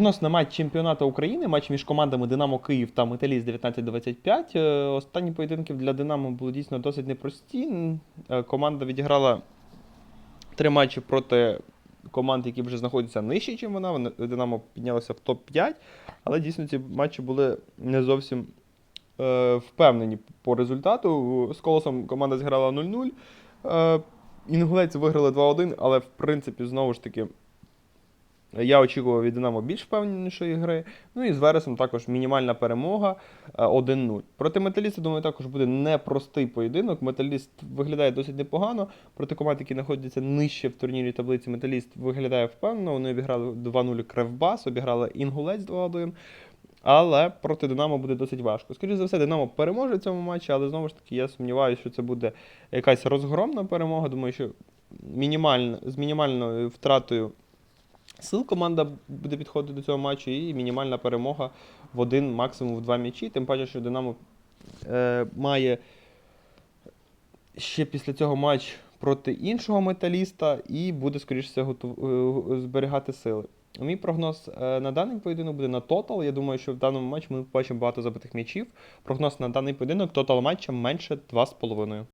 Прогноз матч чемпіонату України, матч між командами Динамо Київ та Металіст 19-25. Е, Останні поєдинки для Динамо були дійсно досить непрості. Е, Команда відіграла три матчі проти команд, які вже знаходяться нижче, ніж вона. Динамо піднялося в топ-5, але дійсно ці матчі були не зовсім е, впевнені по результату. З колосом команда зіграла 0-0. Е, Інгулець виграли 2-1, але в принципі, знову ж таки, я очікував від Динамо більш впевненішої гри. Ну і з Вересом також мінімальна перемога е, 1-0. Проти металіста, думаю, також буде непростий поєдинок. Металіст виглядає досить непогано. Проти команд, які знаходяться нижче в турнірі таблиці, металіст виглядає впевнено. Вони обіграли 2-0 Кривбас, обіграли Інгулець 2-1. Але проти Динамо буде досить важко. Скоріше за все, Динамо переможе в цьому матчі, але знову ж таки я сумніваюся, що це буде якась розгромна перемога. Думаю, що мінімально, з мінімальною втратою сил команда буде підходити до цього матчу, і мінімальна перемога в один, максимум в два м'ячі. Тим паче, що Динамо е, має ще після цього матч проти іншого металіста і буде, скоріше готов... е, зберігати сили. Мій прогноз е, на даний поєдинок буде на тотал. Я думаю, що в даному матчі ми побачимо багато забитих м'ячів. Прогноз на даний поєдинок тотал матча менше 2,5.